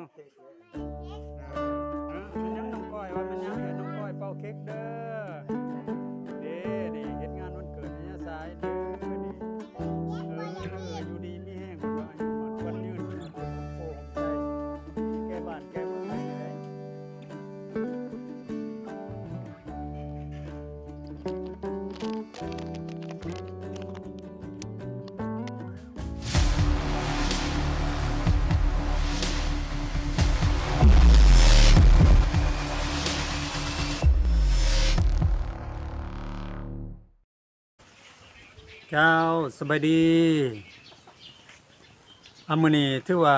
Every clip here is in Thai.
เนาะมันยังน้องก้อยว่ามันยังเห็นน้องก้อยเป่าเค้กเด้อ เจ้าสบายดีอามือนี้ถือว่า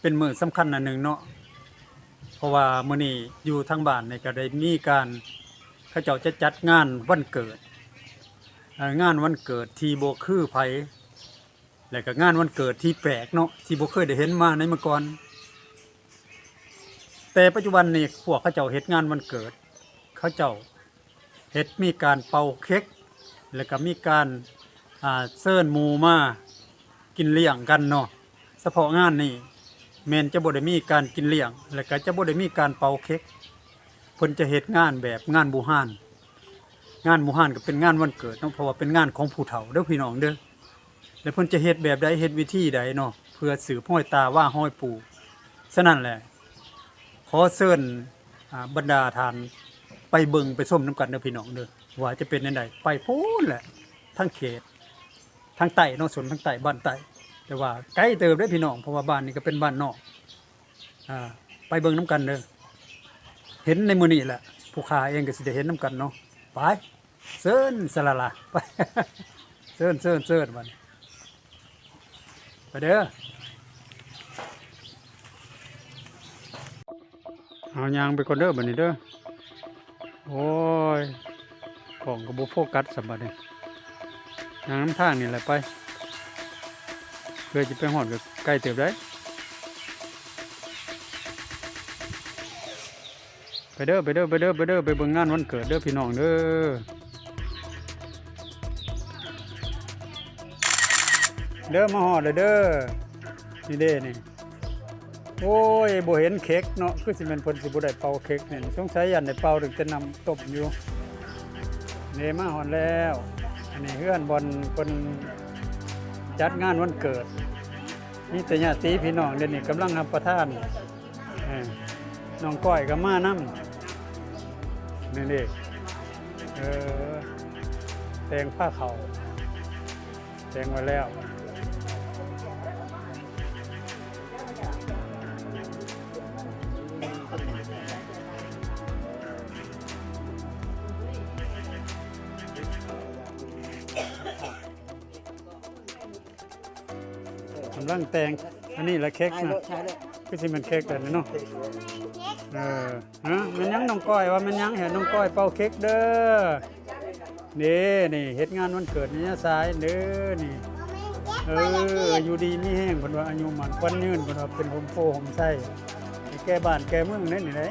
เป็นมือสำคัญอันหนึ่งเนาะเพราะว่ามือนี้อยู่ทางบ้านในก็ได้มีการเขาเจ้าจะจัดงานวันเกิดเอ่องานวันเกิดที่บ่คือไผแล้วก็งานวันเกิดที่แปลกเนาะที่บ่เคยได้เห็นมาในเมื่อก่อน แต่ปัจจุบันนี่พวกเขาเจ้าเฮ็ดงานวันเกิด เขาเจ้าเฮ็ดมีการเป่าเค้ก แล้วก็มีการอ่าเซิร์นหมูมากินเลี้ยงกันเนาะเฉพาะงานนี่แมนจะบ่ได้มีการกินเลี้ยง แล้วก็จะบ่ได้มีการเป่าเค้กเพิ่นจะเฮ็ดงานแบบงานบูฮาน งานบูฮานก็เป็นงานวันเกิดเนาะเพราะว่าเป็นงานของผู้เฒ่าเด้อพี่น้องเด้อแล้วเพิ่นจะเฮ็ดแบบใดเฮ็ดวิธีใดเนาะเพื่อสืบห้อยตาว่าห้อยปู่ฉะนั้นแหละขอเชิญอ่าบรรดาทานไปเบิ่งไปส้มน้ำกันเด้อพี่น้องเด้อ ว่าจะเป็นจังไดไปพูนแหละทั้งเขตทั้งใต้นาะสวนทั้งใต้บ้านใต้แต่ว่าไกล้เติบเด้พี่น้องเพราะว่าบ้านนี้ก็เป็นบ้านนอกอ่าไปเบิ่งน้ำกันเด้อเห็นในมือนี้แหละผู้ค้าเองก็สิได้เห็นน้ำกันเนาะไปเซิร์นสละละไปเซิร์นเซิร์นเซิร์นบันไปเด้อเอายางไปก่อนเด้อบันี้เด้อโอ้ย ของก็บ่โฟกัสสำบัดนี้ยางน้ำทางนี่แหละไป เพื่อจะไปหอดก็ใกล้เติบได้ ไปเด้อไปเด้อไปเด้อไปเด้อไปเบิ่งงานวันเกิดเด้อพี่น้องเด้อเด้อมาหอดเลยเด้อนี่เด้นี่โอ้ยบ่เห็นเค้กเนาะคือสิแม่นเพิ่นสิบ่ได้เป่าเค้กเนี่ยสงสัยยันได้เป่าถึงจะนำต้มอยู่ นี่มาฮอนแล้ว อันนี้เพื่อนบอลคนจัดงานวันเกิดนี่แต่ญาติพี่น้องเดี๋ยวนี้กำลังทำประทานน้องก้อยกับมานํนี่นี่เออแตงผ้าเขาวแตงไว้แล้วำลังแต่งอันนี้ละเค้กนะเลยใช่เลยคือสิมันเค้กแต่นี่เนาะเออฮะมันยังน้องก้อยว่ามันยังเห็นน้องก้อยเป่าเค้กเด้อนี่นี่เฮ็ดงานวันเกิดนี่สายเด้อนี่เอออยู่ดีมีแห้งเพิ่นว่าอายุมันควันยืนเพิ่นว่าเป็นผมโพผมไส้แก้บ้านแก้เมืองนั่นี่ได้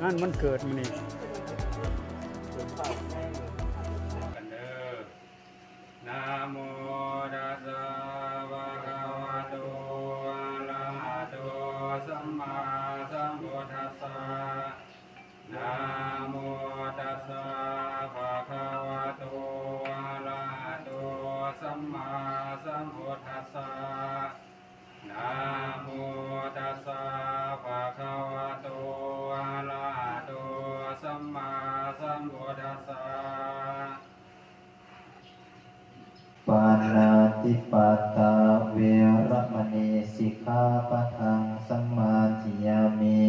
งานวันเกิดมื้อนี้น นาติปาตาเวรมณีสิกขาปะทังสมมาธิยามิ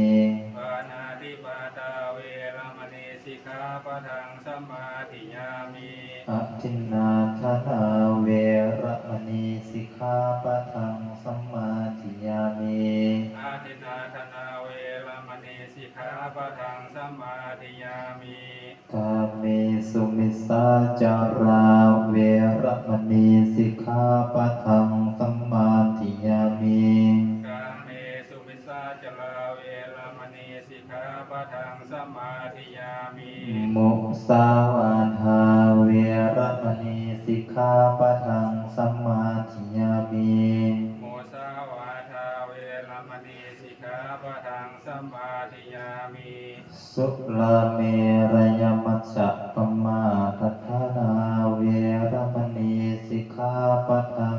ปานาติปาตาเวรมณีสิกขาปะทังสมาธิยามิอะทินนาทนาเวรมณีสิกขาปะทังสมมาธิยามิอาทินาธนาเวรมณีสิก ขาปะทังสมาธิยามิกาเมสุมิสาจาราเวรมณีสิกขาปะทังสมาธิยามิกาเมสุมิสาจลาเวรมณีสิกขาปะทังสมาธิยามิมุสาวาทาเวรมณีสิกขาปะทัง ขา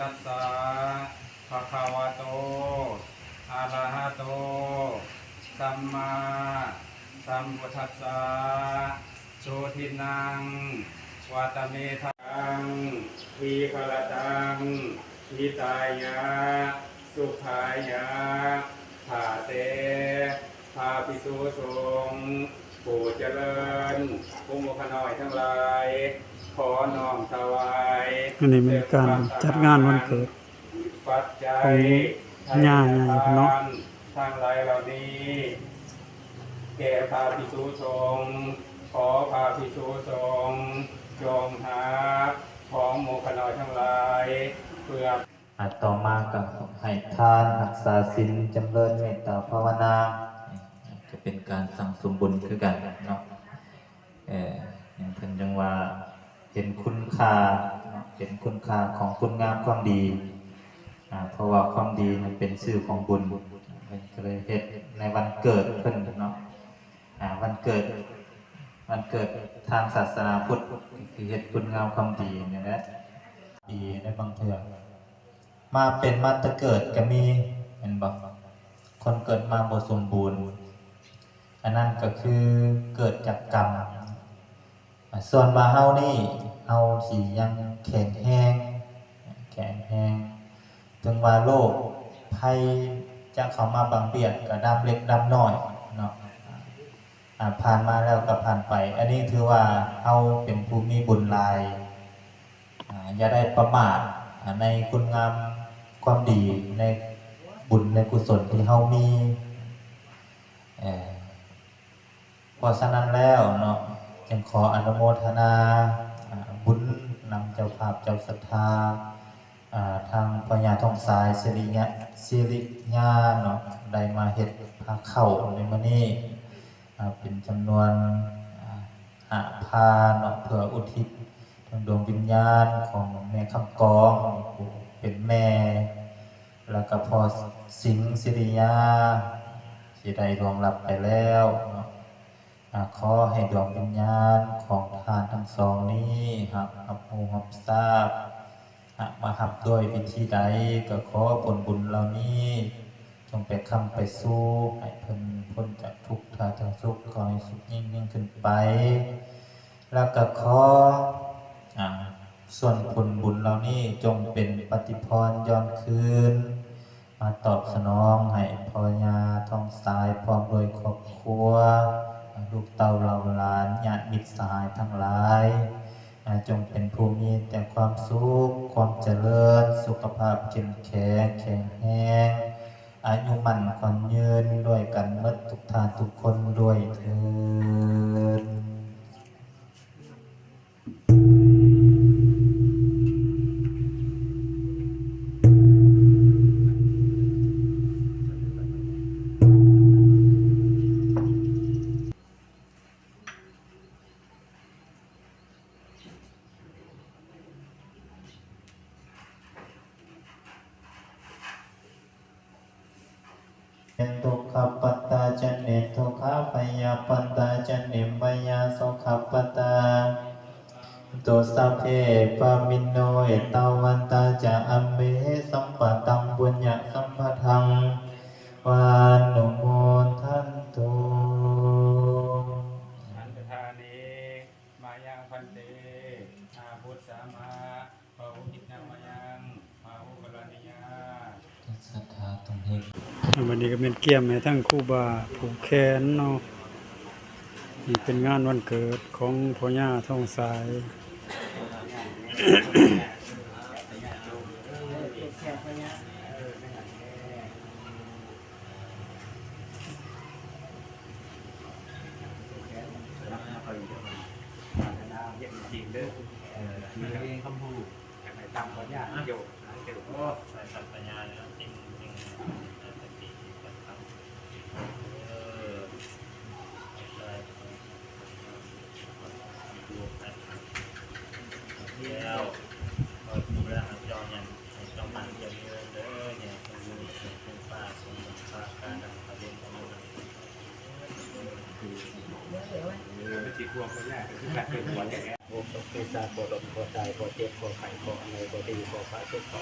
ตัสสะภะคะวะโตอะระหะโต สัมมาสัมพุทธัสสะโสทินังวัตเมทังทีขลตังทิตายะ สุขายะผาเตพาปิสุสงผู้เจริญผู้มุขน้อยทั้งหลาย ขอน้อมถวายอันนี้เป็นการจัดงานวันเกิด ปัจจัยของย่าใหญ่เนาะทั้งหลายเหล่านี้ แก่พาพิสุสงฆ์ขอพาพิสุสงฆ์จงหาของโมขลอยทั้งหลายเพื่ออะต่อมากับให้ทานรักษาศีลจำเริญเมตตาภาวนาจะเป็นการสั่งสมบุญคือกันเนาะเอออย่างเพิ่นจังว่า เห็นคุณค่าเห็นคุณค่าของคุณงามความดีเพราะว่าความดีมันเป็นชื่อของบุญเพิ่นก็เลยเฮ็ดในวันเกิดเพิ่นเนาะวันเกิดวันเกิดทางศาสนาพุทธคือเฮ็ดคุณงามความดีเนี่ยแหละดีในบางเทื่อมาเป็นมาตะเกิดก็มีเห็นบอกคนเกิดมาบสมบูรณ์อันนั้นก็คือเกิดจากกรรมส่วนว่าเฮานี่ เฮาสิยังแข็งแรงแข็งแรงถึงว่าโลกภัยจะเข้ามาบังเบียดก็ดำเล็กดำน้อยเนาะผ่านมาแล้วก็ผ่านไป อันนี้ถือว่าเฮาเป็นผู้มีบุญลาย อย่าได้ประมาทในคุณงามความดีในบุญในกุศลที่เฮามีเอ่อเพราะฉะนั้นแล้วเนาะจึงขออนุโมทนา บุญนำเจ้าภาพเจ้าศรัทธาทางพญาทองสายสิริญะสิริญาเนาะได้มาเฮ็ดพาเข้าในมื้อนี้อ่เป็นจำนวนอาห้าพาเนาะเพื่ออุทิศทางดวงวิญญาณของแม่คำกองเป็นแม่ แล้วก็พอสิงสิริยาสิได้ดวงรับไปแล้ว ขอให้ดวงวิญญาณของทานทั้งสองนี้หับหับหูหับทราบหักมาหับด้วยวิธีใดก็ขอผลบุญเหล่านี้ จงไปคำไปสู้ให้พิ่นพ้นจากทุกข์ทาจากสุขขอให้สุขยิ่งยิ่งขึ้นไป แล้วก็ขออส่วนผลบุญเหล่านี้จงเป็นปฏิพรย้อนคืน มาตอบสนองให้พอยาทองสายพร้อมโดวยครอบครัว ลูกเต่าเหล่าหลานญาติมิตรสหายทั้งหลายจงเป็นภูมิแต่ความสุข ความเจริญ สุขภาพเข้มแข็งแข็งแรงอายุมั่นขวัญยืนด้วยกันหมดทุกทานทุกคนด้วยเธอ จันเนตุขาปยาปันตาจันเนมยาสุขปัตตาตุสัพเพปมินโนเอตาวันตาจะอัมเมสัมปะตังบุญญาสัมปทังวานุโมทัน วันนี้ก็เป็นเกี่ยมให้ทั้งคู่บาผูกแขนเนาะนี่เป็นงานวันเกิดของพ่อย่าทองสาย เดียวพอดูแลหันจอเนี่ยจอมันเดียวเลยเด้อเนี่ยเป็นมือเป็นปลาเป็นปลาการทำประเด็นของมัน ไม่จิตรวมก็ยากคือการเป็นหัวแก่ โอ้ตกปีศาจปวดดปวดใจปวดเจ็บปวดไข้ปวดอะไรปวดดีปวดฟ้าสุดข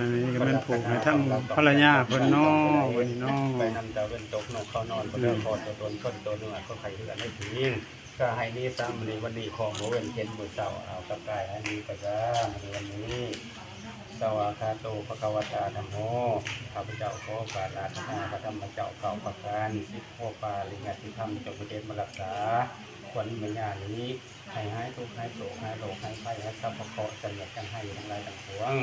อันนี้ก็เป็นผูกให้ทั้งภรรยาเพิ่นเนาะวันนี้เนาะไปนำดาวเป็นตกนกเขานอนเรื่องพอตัวตนคนตัวเนื้อคนไข้เหือให้ถึงก็ให้นี้ซ้ำในวันนี้ของโมเวนเย็นมือเสาเอากับกายให้นี้ไปซะในวันนี้สวากาโตภควตาธรรมโมข้าพเจ้าขอปาราธนาพระธรรมเจ้าเก่าประการสิบโอปาลิงาติธรรมจงประเทศมารักษา ควรมีญานี้ให้หายทุกข์หายโศกหายโรคหายไข้หายทรัพย์ประกอบเสนียดกันให้ทั้งหลายทั้งปวง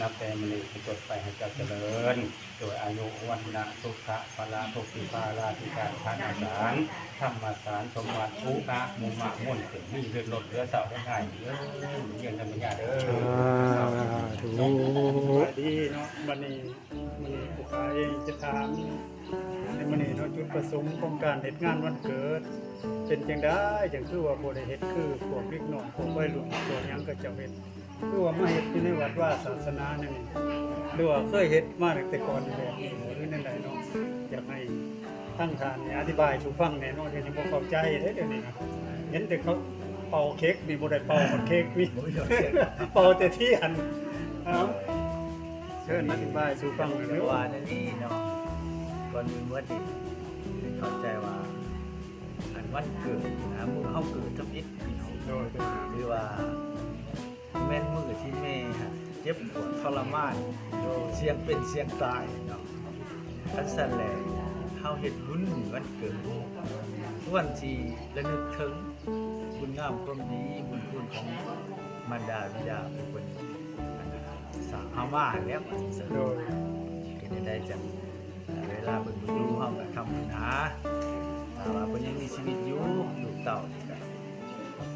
นับแต่มณีที่จดไปให้เจ้าเจริญ โดยอายุวันนะสุขะพละทุกขิภาลาธิการทานอาสารธรรมสารสมบัติอุนะมุมะมุ่นถึงมีเลือดลดเลือดเสาได้ง่ายเด้อเยี่ยงธรรมญาเด้อสาธุดีเนาะวันนี้วันนี้ผู้ขายเองจะถามในวันนี้เนาะจุดประสงค์ของการเฮ็ดงานวันเกิด เป็นจังได้จังคือว่าบ่ได้เฮ็ดคือพวกเด็กน้อยพวกวัยรุ่นพวกหยังก็จะเฮ็ดคือว่ามาเฮ็ดอยู่ในวัดว่าศาสนานี่นี่หรือว่าเคยเฮ็ดมาตั้งแต่ก่อนแบบนี้หรือนั่นใดเนาะอยากให้ทั้งทานเนี่ยอธิบายสู่ฟังแหน่เนาะเดี๋ยวนี้บ่เข้าใจเด้เดี๋ยวนี้นะเห็นแต่เขาเป่าเค้กนี่บ่ได้เป่าเค้กนี่เป่าแต่ที่ยนเอ้าเชิญอธิบายสู่ฟังหน่อยว่าในนี้เนาะก่อนอื่นว่าดิเข้าใจว่า วันเกิดนะมือเฮาเกิดทำอิฐพี่น้องโดยหรือว่า แม่นมือที่แม่ฮะเจ็บปวดทรมานเสียงเป็นเสียงตายเนาะคันสันแหละเฮาเฮ็ดบุญวันเกิดวันที่ระลึกถึงบุญงามความดีบุญคุณของมารดาบิดาเป็นคนสางเฮามาแล้วว่าซั่นโดยเป็นได้จังเวลาเพิ่นบ่อยู่เฮาก็ทำบุญหา ถ้าว่าเพิ่นยังมีชีวิตอยู่ลูกเต้านี่ก็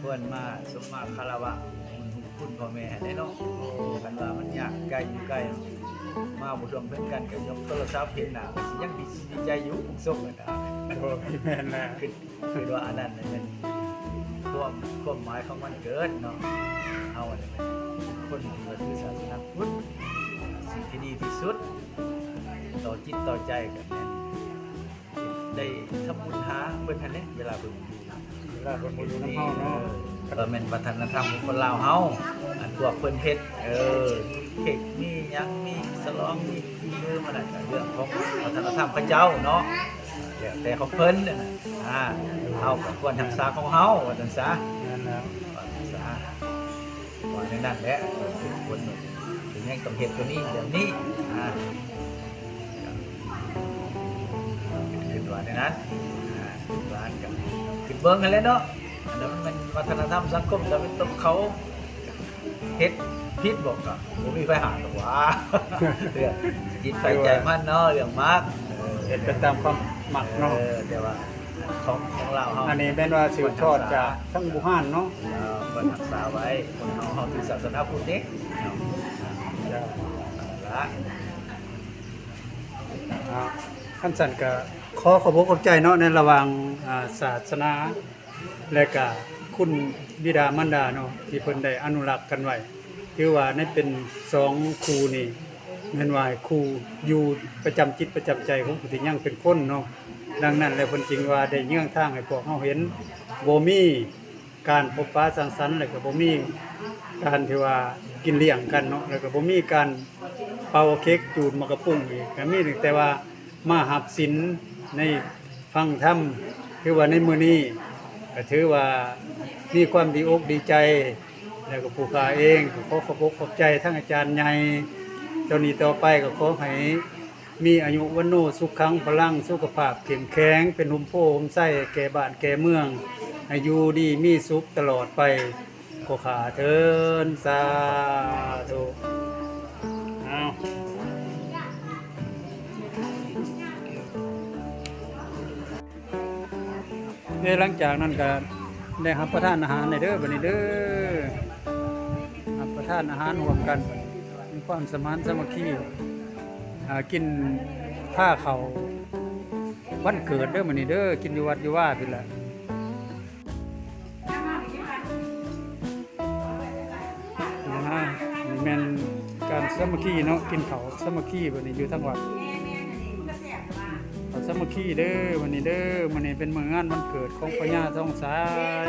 ควรมาสมมาคารวะบุญคุณพ่อแม่ได้เนาะกันว่ามันยากไกลอยู่ไกลมาบ่ร่วมเพิ่นกันก็ยกโทรศัพท์เห็นหน้าก็สิยังดีดีใจอยู่ส่งกันนะโดยแม่นแล้วคือคือว่าอันนั้นน่ะมันความความหมายของมันเกิดเนาะเฮาเนี่ยเป็นคนที่ว่าถือศาสนาพุทธสิ่งที่ดีที่สุด ต่อจิตต่อใจกันแม่น ได้ทำบุญหาเพิ่นทันเด้เวลาเพิ่นอยู่เวลาคนบ่อยู่น้ำเฮาเนาะก็แม่นวัฒนธรรมของคนลาวเฮาอันพวกเพิ่นเฮ็ดเออเค้กมีหยังมีสลองมีมีเรื่องมันน่ะก็เรื่องของวัฒนธรรมพระเจ้าเนาะแล้วแต่ของเพิ่นน่ะนะอ่าเฮาก็ควรรักษาของเฮาว่าจังซะแม่นแล้วว่าจังซะว่าในนั้นแหละทุกคนถึงยังต้องเฮ็ดตัวนี้แบบนี้อ่า ในนั้นอ่าขึ้นว่ากับขึ้นเบิ้งกันเลยเนาะอันนั้นมันวัฒนธรรมสังคมแต่เป็นต้องเขาเฮ็ดพิษบอกกับผมมีไฟหาหรอกว่าเรื่องจิตไฟใจมันเนาะเรื่องมากเฮ็ดกันตามความหมักเอเนาะอแต่ว่าของของเราเฮาอันนี้แม่นว่าสืบทอดจากทั้งบุหานเนาะเราก็รักษาไว้คนเฮาเฮาถือศาสนาพุทธเด้เนาะจ้าละอ่าขั้นสั่นก็ ขอขอบคุณขอบใจเนาะในระหว่างอ่าศาสนา และก็คุณบิดามารดาเนาะที่เพิ่นได้อนุรักษ์กันไว้ถือว่าในเป็นสองครูนี่แม่นว่าครูอยู่ประจำจิตประจำใจของผู้ที่ยังเป็นคนเนาะดังนั้นแล้วเพิ่นจึงว่าได้เยื่องทางให้พวกเฮาเห็นบ่มีการพบปะสังสรรค์แล้วก็บ่มีการที่ว่ากินเลี้ยงกันเนาะแล้วก็บ่มีการเป่าเค้กจูดมะกระปุ้งอีกก็มีแต่ว่ามาหับศีล ในฟังธรรมคือว่าในมือนี้ก็ถือว่ามีความดีอกดีใจ แล้วก็ผู้ขาเองก็ขอขอบอกขอบใจทั้งอาจารย์ใหญ่เจ้านี้ต่อไปก็ขอให้มีอายุวันโนสุขขังพลังสุขภาพเข้มแข็งเป็นหุ่มโพหุมไส้แก่บ้านแก่เมือง อายุดีมีสุขตลอดไปขอขาเทินสาธุ เดี๋ยหลังจากนั้นก็ได้รับประทานอาหารในเด้อบัดนี้เด้อรับประทานอาหารรวมกันมีความสมานสามัคคีอ่ากินผ้าเขาวันเกิดเด้อบัดนี้เด้อกินอยู่วัดอยู่ว่าพี่นละนะนี่แมนการสามัคคีเนาะกินเขาสามัคคีบัดนี้อยู่ทั้งวัด สามัคคีเด้อวันนี้เด้อวันนี้เป็นมืองานวันเกิดของพญาทองสาย